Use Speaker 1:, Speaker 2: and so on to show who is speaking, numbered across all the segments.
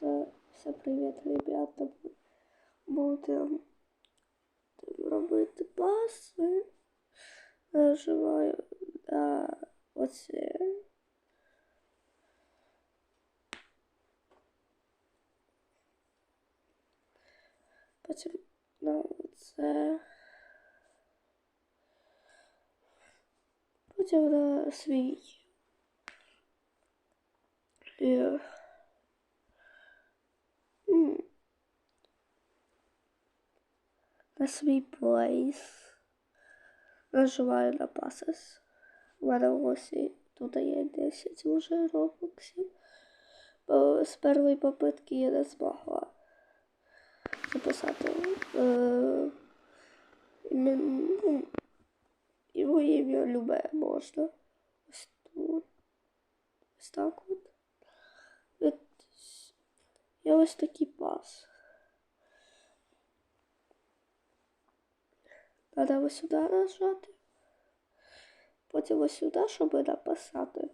Speaker 1: То все привіт, ребята. Будемо робити паси. Нажимаю на оце. Потім на оце. Потім на свій. І... На свій плейс. Нажимаю на пасес. У мене ось тут є 10 уже робоксів. Бо з першої попитки я не змогла записати. Е, ну, його ім'я любе можна. Ось тут. Ось так. От. Я ось такий пас. Треба ось сюди нажати. Потім ось сюди, щоб написати.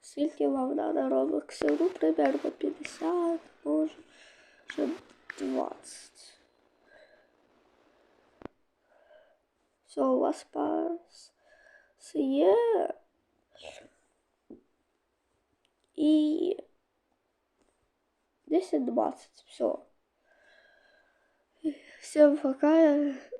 Speaker 1: Скільки вам треба робоксів? Ну, примерно 50, може, ще 20. Все, у вас пас є. І 10-20. Все. Всем пока. Папа, пока.